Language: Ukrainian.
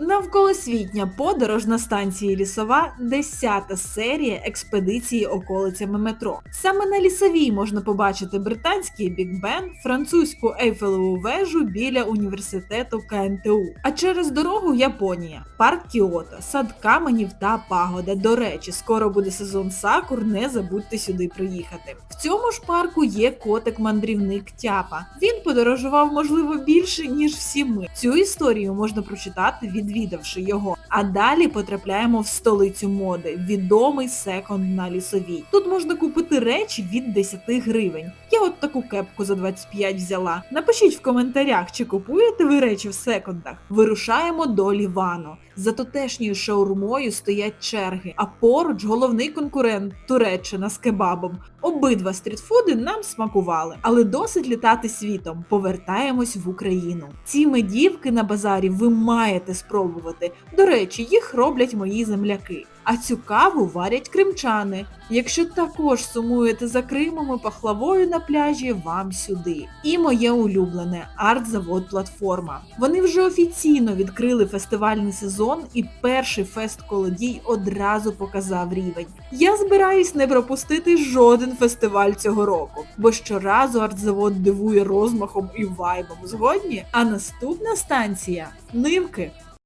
Навколосвітня подорож на станції Лісова 10 серія експедиції околицями метро. Саме на лісовій можна побачити британський Біг Бен, французьку Ейфелеву вежу біля університету КНТУ. А через дорогу Японія, парк Кіото, сад каменів та пагода. До речі, скоро буде сезон сакур, не забудьте сюди приїхати. В цьому ж парку є котик-мандрівник Тяпа. Він подорожував, можливо, більше ніж всі ми. Цю історію можна прочитати, відвідавши його. А далі потрапляємо в столицю моди, відомий секонд на лісовій. Тут можна купити речі від 10 гривень. Я от таку кепку за 25 взяла. Напишіть в коментарях, чи купуєте ви речі в секондах. Вирушаємо до Лівано. За тутешньою шаурмою стоять черги, а поруч головний конкурент Туреччина з кебабом. Обидва стрітфуди нам смакували, але досить літати світом. Повертаємось в Україну. Ці медівки на базарі ви маєте спробувати. До речі, їх роблять мої земляки. А цю каву варять кримчани. Якщо також сумуєте за Кримом і пахлавою на пляжі, вам сюди. І моє улюблене арт-завод платформа. Вони вже офіційно відкрили фестивальний сезон, і перший фест колодій одразу показав рівень. Я збираюсь не пропустити жоден фестиваль цього року, бо щоразу арт-завод дивує розмахом і вайбом. Згодні? А наступна станція Нивки.